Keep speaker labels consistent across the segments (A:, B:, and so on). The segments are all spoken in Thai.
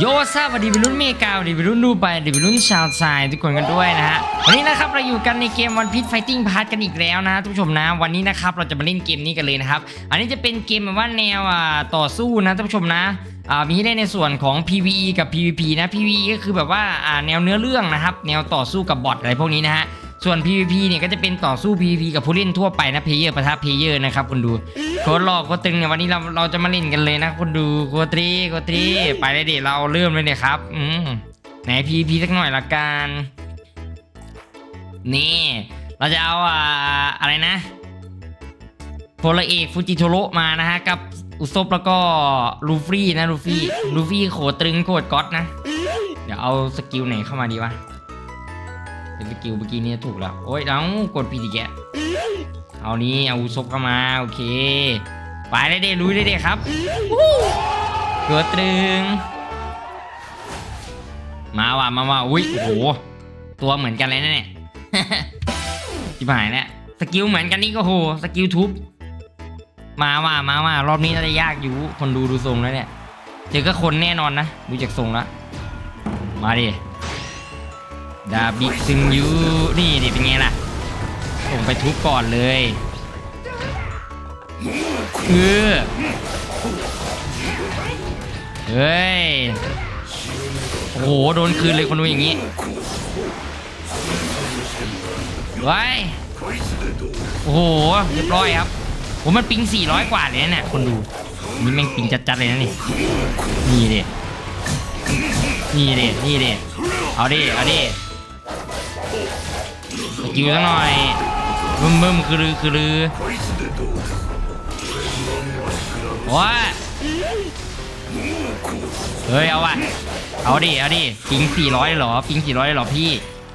A: โยซาสวัสดีวัยรุ่นเมกาสวัสดีวัยรุ่นดูไปสวัสดีวัยรุ่นชาวไซทุกคนกันด้วยนะฮะวันนี้นะครับเราอยู่กันในเกมวันพิษไฟติ้งพาร์ทกันอีกแล้วนะทุกผู้ชมนะวันนี้นะครับเราจะมาเล่นเกมนี้กันเลยนะครับอันนี้จะเป็นเกมแบบว่าแนวอ่าต่อสู้นะท่านผู้ชมนะอ่ามีให้เล่นในส่วนของ PVE กับ PVP นะ PVE ก็คือแบบว่าอ่าแนวเนื้อเรื่องนะครับแนวต่อสู้กับบอทอะไรพวกนี้นะฮะ ส่วน PVP เนี่ยก็จะเป็นต่อสู้ PVP กับผู้เล่นทั่วไปนะเพเยอร์ปะทะเพเยอร์นะครับคุณดูโคตรหลอกโคตรตึงเนี่ยวันนี้เราเราจะมาเล่นกันเลยนะคุณดูโคตรตีโคตรตีไปเลยดิเราเริ่มเลยเนี่ยครับอืมไหน PVP สักหน่อยละกันนี่เราจะเอาอ่าอะไรนะโพลเอกฟูจิโทโรมานะฮะกับอุซบแล้วก็ลูฟี่นะลูฟี่ลูฟี่โคตรตรึงโคตรก๊อตนะ เดี๋ยวเอาสกิลไหนเข้ามาดีวะ เป็นสกิลเมื่อกี้นี้ถูกแล้ว โอ้ยเอากดผิดอีกแกเอานี้เอาซบเข้ามาโอเค ไปได้เด้ลุยได้เด้ครับเกิดตึง มาว่ะมาว่ะอุ้ยโอ้โห ตัวเหมือนกันเลยนะเนี่ยจิบหายแล้วสกิลเหมือนกันนี่ก็โหสกิลทุบ มาว่ะมาว่ะรอบนี้น่าจะยากอยู่ คนดูดูทรงแล้วเนี่ย เจอก็คนแน่นอนนะ ดูจากทรงแล้ว มาดิ ดาบิซึงยูนี่นี่เป็นไงล่ะส่งไปทุบก่อนเลยเออเฮ้ยโอ้โหโดนคืนเลยคนดูอย่างนี้ไว้โอ้โหเรียบร้อยครับผมมันปิง 400 กว่าเลยนะเนี่ยคนดูนี่แม่งปิงจัดๆเลยนะนี่นี่เดินี่เดินี่เดิเอาดิเอาดิ สกิวสักหน่อยบึ้มบึ้มคือรือคือรือว้าเฮ้ยเอาวะเอาดิเอาดิปิง400เหรอปิง400เหรอพี่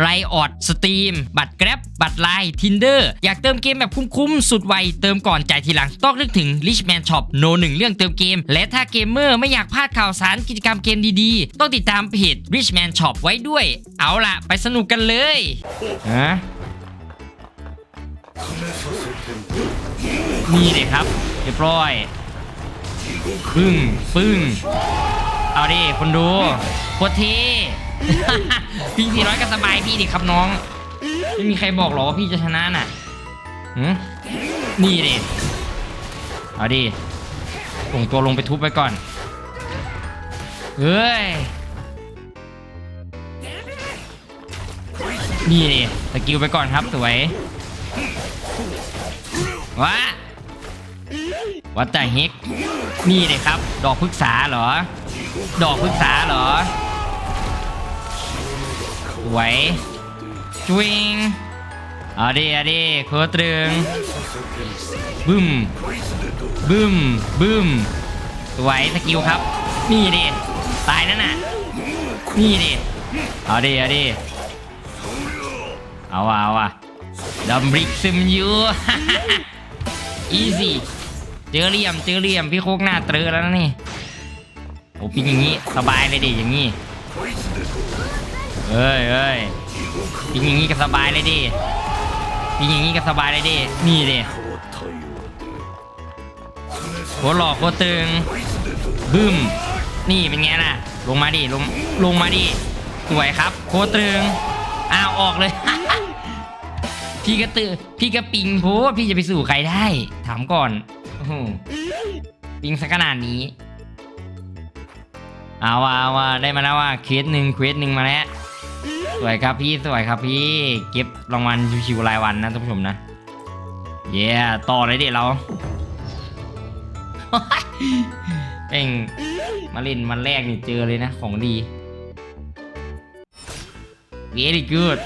A: ไรออดสตรีมบัตรแกร็บบัตรไลน์ทินเดอร์อยากเติมเกมแบบคุ้มๆ สุดไว เติมก่อนจ่ายทีหลัง ต้องนึกถึง Richman Shop โนหนึ่งเรื่องเติมเกม และถ้าเกมเมอร์ไม่อยากพลาดข่าวสารกิจกรรมเกมดีๆ ต้องติดตามเพจ Richman Shop ไว้ด้วย เอาล่ะ ไปสนุกกันเลยฮะนี่เลยครับเรียบร้อยปึ้งปึ้งเอาดิคนดูโคตรเท่ พี่สี่ร้อยก็สบายพี่ดิครับน้อง ไม่มีใครบอกหรอว่าพี่จะชนะน่ะหืมนี่ดิเอาดิส่งตัวลงไปทุบไปก่อน เฮ้ย นี่ดิสกิลไปก่อนครับสวยวะวัดแต่เฮกนี่เลยครับ ดอกพฤกษาเหรอ ดอกพฤกษาเหรอ สวยจวิงเอาดิเอาดิโคตรึงบึ้มบึ้มบึ้มสวยสกิลครับ นี่ดิตายนั่นน่ะนี่ดิเอาดิเอาดิเอาว่ะเอาว่ะดัมบริกซึมยูอีซี่เจอเหลี่ยมเจอเหลี่ยมพี่โคกหน้าเตรอแล้วนี่โอ้ปิงอย่างนี้สบายเลยดิอย่างนี้ เอ้ยเอ้ยปิงอย่างนี้ก็สบายเลยดิปิงอย่างนี้ก็สบายเลยดิ นี่ดิโคตรหล่อโคตรตึง บึ้ม นี่เป็นไงล่ะ ลงมาดิ ลง ลงมาดิ สวยครับ โคตรตึง อ้าวออกเลย พี่ก็ตื่นพี่ก็ปิงโพพี่จะไปสู่ใครได้ ถามก่อนโอ้โหปิงสักขนาดนี้ เอาว่าเอาว่าได้มาแล้วว่าเคสหนึ่งเควสหนึ่งมาแล้ว สวยครับพี่สวยครับพี่ เก็บรางวัลชิวๆรายวันนะท่านผู้ชมนะ เย้ต่อเลยเด็เราเองมาเล่นมันแรกนี่เจอเลยนะ ของดี very good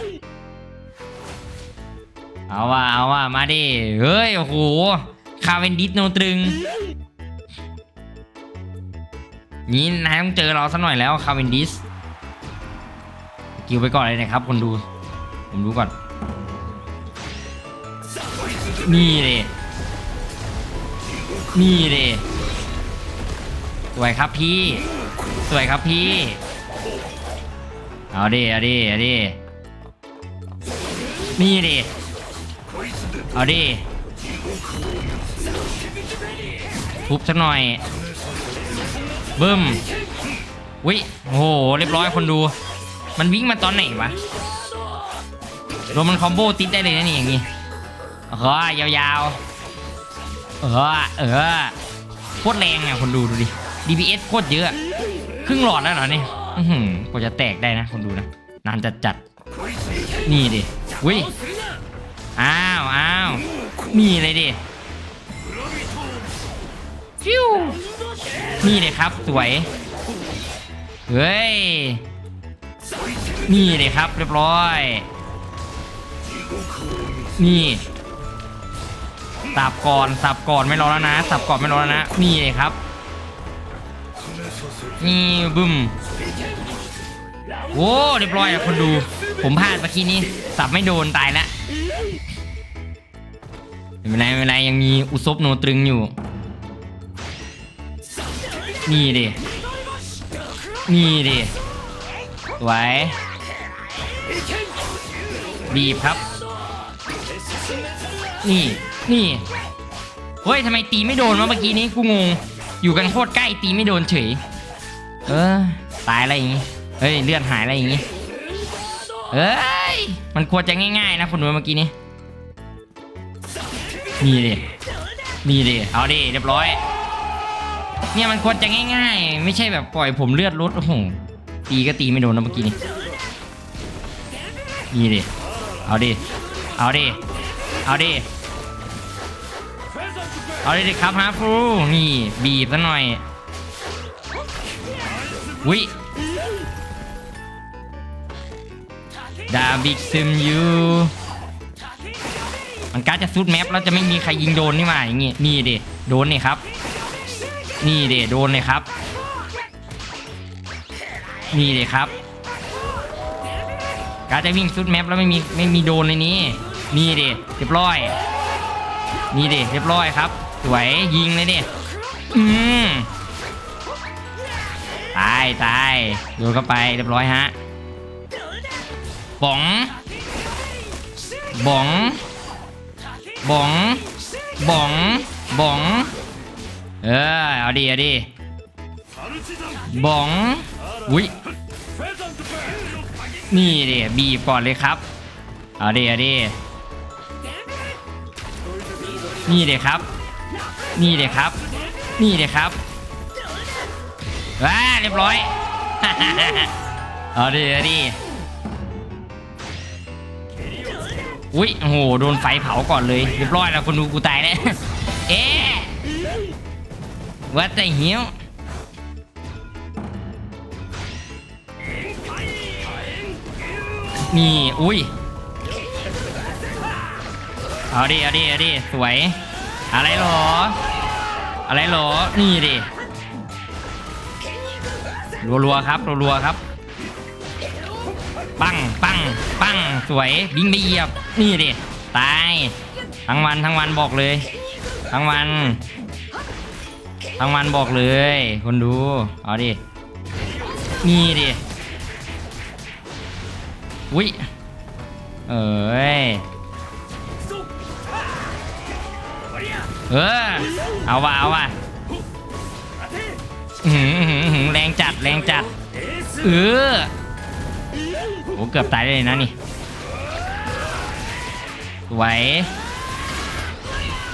A: เอาว่าเอาว่ามาดิ เฮ้ย โอ้โห คาเวนดิสโนตรึงนี้นายต้องเจอเราสักหน่อยแล้วคาเวนดิส กิวไปก่อนเลยนะครับคนดู ผมดูก่อน นี่เลยนี่เลยสวยครับพี่ สวยครับพี่ เอาดิเอาดิเอาดินี่ดิเอาดิทุบสักหน่อยบึ้มวิโอ้โห เรียบร้อยคนดู มันวิ่งมาตอนไหนวะโดนมันคอมโบติดได้เลยนะนี่อย่างงี้เฮ้ยยาวๆ เออ เออ โคตรแรงอะคนดูดูดิ DPS โคตรเยอะ ครึ่งหลอดแล้วเหรอเนี่ยอือหือกว่าจะแตกได้นะคนดูนะ นานจัดจัด นี่ดิวิอ้าวอ้าวนี่เลยดิฟิวนี่เลยครับ สวย เฮ้ย นี่เลยครับเรียบร้อย นี่สับก่อนสับก่อนไม่รอแล้วนะสับก่อนไม่รอแล้วนะนี่เลยครับนี่บึ้มโอ้เรียบร้อยอะคนดู ผมพลาดเมื่อกี้นี้สับไม่โดนตายแล้วไม่เป็นไรไม่เป็นไรยังมีอุซบโนตรึงอยู่ นี่ดินี่ดิ สวยบีบครับ นี่นี่เฮ้ยทำไมตีไม่โดนวะเมื่อกี้นี้กูงง อยู่กันโคตรใกล้ตีไม่โดนเฉย เออตายอะไรอย่างงี้เฮ้ยเลือดหายอะไรอย่างงี้เฮ้ยมันควรจะง่ายๆนะคนดูเมื่อกี้นี้นี่ดินี่ดิเอาดิเรียบร้อย เนี่ยมันควรจะง่ายๆ ไม่ใช่แบบปล่อยผมเลือดลดโอ้โห ตีก็ตีไม่โดนนะเมื่อกี้นี้นี่ดิ เอาดิ เอาดิ เอาดิ เอาดิดิครับฮาฟูนี่ บีบซะหน่อยวิดาบิกซึมยูมันการจะซุดแมปแล้วจะไม่มีใครยิงโดนนี่มาอย่างงี้นี่ดิโดนนี่ครับ นี่เดโดนเลยครับ นี่เลยครับ การจะวิ่งซุดแมปแล้วไม่มีไม่มีโดนในนี้ นี่เดเรียบร้อย นี่เดเรียบร้อยครับ สวยยิงเลยเดอืมตายตายโดนเข้าไปเรียบร้อยฮะป๋องป๋องป๋องป๋องป๋อง เออ เอาดิเอาดิบอง อุ้ยนี่ดิบีบก่อนเลยครับ เอาดิเอาดินี่เด็ครับ นี่เด็ครับ นี่เด็ครับว้าเรียบร้อย เอาดิเอาดิอุ้ยโอ้โหโดนไฟเผาก่อนเลย เรียบร้อยแล้วคนดูกูตายแล้วเอ๊ะ What the hell นี่อุ้ยเอาดิเอาดิเอาดิสวย อะไรหรอ อะไรหรอ นี่ดิรัวๆครับรัวๆครับ ปังปังปังสวยบิงไปเหยียบ นี่ดิตายทั้งวันทั้งวันบอกเลย ทั้งวัน ทั้งวันบอกเลย คนดู เอาดิ นี่ดิ อุ้ยเอ้ยเออเอาว่ะเอาว่ะแรงจัดแรงจัดเออโอ้เกือบตายเลยนะนี่สว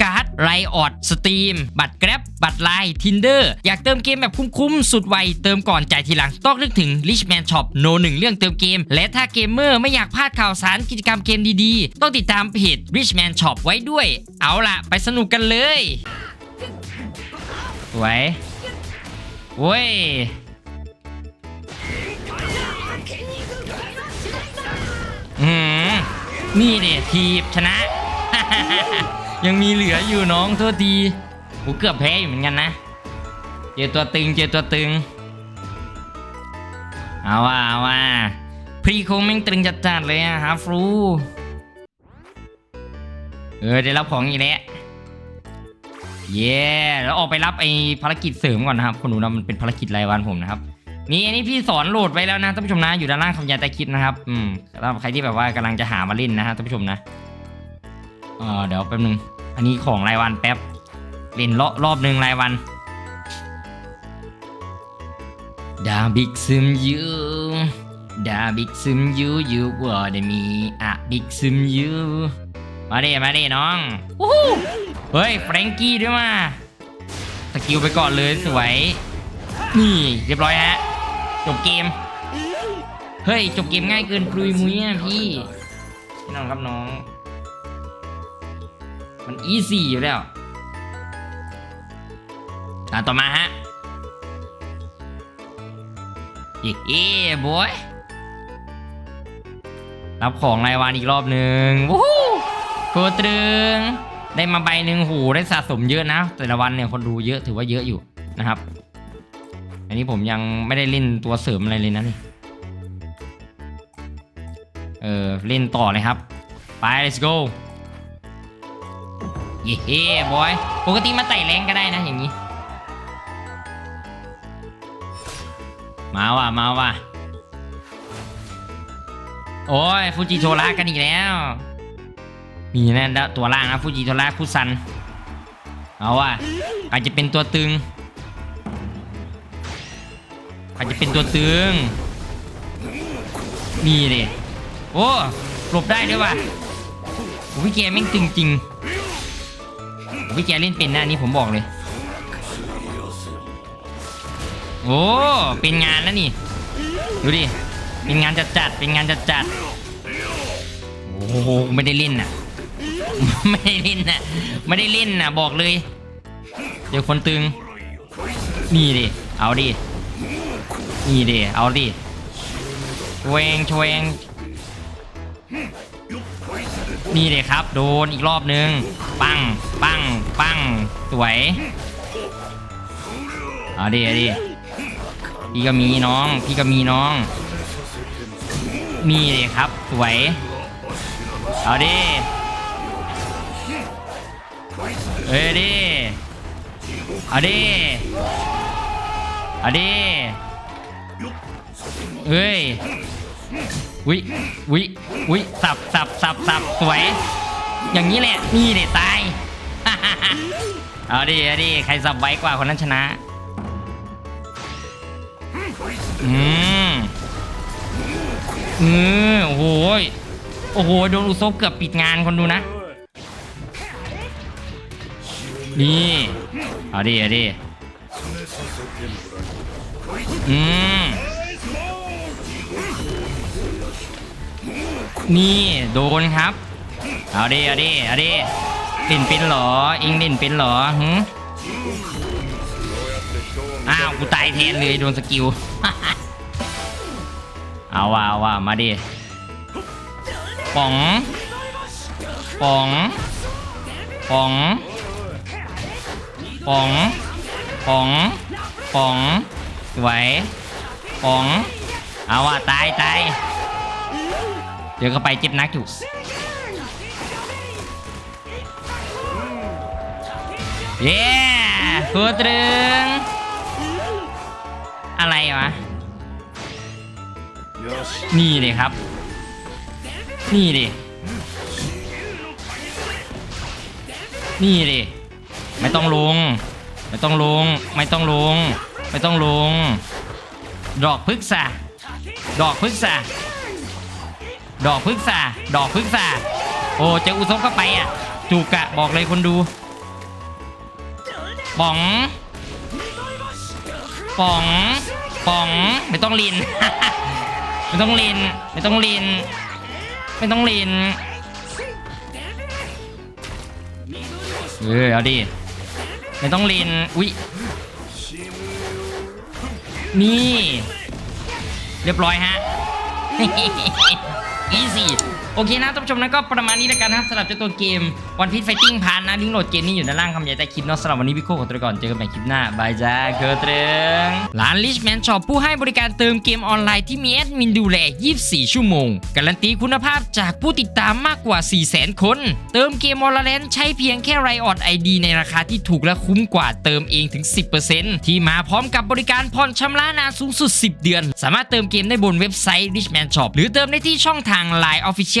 A: การ์ด ไลออดสตรีมบัตรแกร็บบัตรไลน์ทินเดอร์อยากเติมเกมแบบคุ้มๆ สุดไว เติมก่อนจ่ายทีหลัง ต้องนึกถึง Richman Shop โนหนึ่งเรื่องเติมเกม และถ้าเกมเมอร์ไม่อยากพลาดข่าวสารกิจกรรมเกมดีๆ ต้องติดตามเพจ Richman Shop ไว้ด้วย เอาล่ะ ไปสนุกกันเลยสวยโว้ยอืมนี่เด็ทีบชนะ ยังมีเหลืออยู่น้องโทษทีกูเกือบแพ้อยู่เหมือนกันนะ เจอตัวตึงเจอตัวตึง เอาว่าเอาว่าพรีโคงแม่งตึงจัดๆเลยอะฮาฟรูเออได้รับของอีกแล้วเย้แล้วออกไปรับไอ้ภารกิจเสริมก่อนนะครับคนดูนะมันเป็นภารกิจรายวันผมนะครับนี่อันนี้พี่สอนโหลดไว้แล้วนะท่านผู้ชมนะอยู่ด้านล่างคำยาต้คลิปนะครับ อืมสำหรับใครที่แบบว่ากำลังจะหามาเล่นนะฮะท่านผู้ชมนะ เออเดี๋ยวแป๊บนึง อันนี้ของรายวันแป๊บเล่นรอบรอบหนึ่งรายวันดาบิกซึมยูดาบิกซึมยูยูว่าได้มีอะบิกซึมยูมาเด้มาเด้น้องวู้เฮ้ยแฟรงกี้ด้วยมาสกิลไปก่อนเลยสวย นี่เรียบร้อยฮะ จบเกม เฮ้ย จบเกมง่ายเกินปลุยมุ้ยอะพี่พี่น้องครับน้อง มันอีซี่อยู่แล้วอะต่อมาฮะเย้เอ้บอยรับของรายวันอีกรอบหนึ่งวู้ฮู้โคตรึง ได้มาใบหนึ่งหูได้สะสมเยอะนะ แต่ละวันเนี่ยคนดูเยอะถือว่าเยอะอยู่นะครับ อันนี้ผมยังไม่ได้เล่นตัวเสริมอะไรเลยนะนี่ เออเล่นต่อเลยครับ ไป let's go เย้บอย ปกติมาไต่แรงก็ได้นะอย่างนี้ มาว่ะมาว่ะ โอ้ยฟูจิโทระกันอีกแล้ว มีแนะดะตัวล่างนะฟูจิโทระคุซัน เอาว่ะอาจจะเป็นตัวตึงอาจจะเป็นตัวตึง นี่ดิโอ้หลบได้ด้วยว่ะโอ้พี่แกแม่งตึงจริง พี่แกเล่นเป็นนะอันนี้ผมบอกเลย โอ้เป็นงานแล้วนี่ ดูดิ เป็นงานจัดจัดเป็นงานจัดจัดโอ้โหไม่ได้เล่นน่ะ ไม่ได้เล่นน่ะ ไม่ได้เล่นน่ะ บอกเลย เดี๋ยวคนตึง นี่ดิ เอาดิ นี่ดิ เอาดิชวงชวงนี่เดิครับ โดนอีกรอบนึง ปัง ปัง ปัง สวย เอาดิเอาดิพี่ก็มีน้อง พี่ก็มีน้องนี่ดิครับ สวย เอาดิเอ้ยดิ เอาดิ เอาดิ เอ้ยวิวิวิสับสับสับสับสวย อย่างนี้แหละ นี่เด็ตาย เอาดิเอาดิใครสับไวกว่าคนนั้นชนะ อืมอืมโอ้โหยโอ้โห โดนอุซบเกือบปิดงานคนดูนะ นี่ เอาดิเอาดิอืมนี่ โดนครับ เอาดิเอาดิเอาดิเล่นเป็นหรอเองเล่นเป็นหรอหึอ้าวกูตายแทนเลยโดนสกิล เอาว่าเอาว่ามาดิป๋องป๋องป๋องป๋องป๋องป๋องสวยป๋อง เอาว่าตายตายเดี๋ยวเข้าไปเจ็บนักอยู่ เย้หัวตรึง อะไรวะ นี่เลยครับ นี่ดิ นี่ดิ ไม่ต้องลง ไม่ต้องลง ไม่ต้องลง ไม่ต้องลง ดอกพึกษาดอกพึกษาดอกพึกษาดอกพึกษาโอ้เจออุซบเข้าไปอะ จุกอะบอกเลยคนดู ป๋องป๋องป๋อง ไม่ต้องลิน ไม่ต้องลิน ไม่ต้องลิน ไม่ต้องลิน เออเอาดิ ไม่ต้องลิน อุ๊ย นี่ เรียบร้อยฮะ อีซี่ โอเคนะท่านผู้ชมนะก็ประมาณนี้แล้วกันนะครับสำหรับเจ้าตัวเกมวันพี e ไฟติ้งพานนะลิงก์โหลดเกมนี้อยู่ด้านล่างคำใหญ่ใต้คลิปเนาะสำหรับวันนี้พี่โก้ขอตัวก่อนเจอกันใหม่คลิปหน้าบายจ้าเคอเตรงร้าน Richman Shop ผู้ให้บริการเติมเกมออนไลน์ที่มีแอดมินดูแล 24 ชั่วโมง การันตีคุณภาพจากผู้ติดตามมากกว่า 400,000 คน เติมเกมออนไลน์ใช้เพียงแค่ไรออดไอดีในราคาที่ถูกและคุ้มกว่าเติมเองถึง 10%ที่มาพร้อมกับบริการผ่อนชำระนานสูงสุด 10 เดือน สามารถเติมเกมได้บนเว็บไซต์ Richman Shop หรือเติมได้ที่ช่องทาง Line Official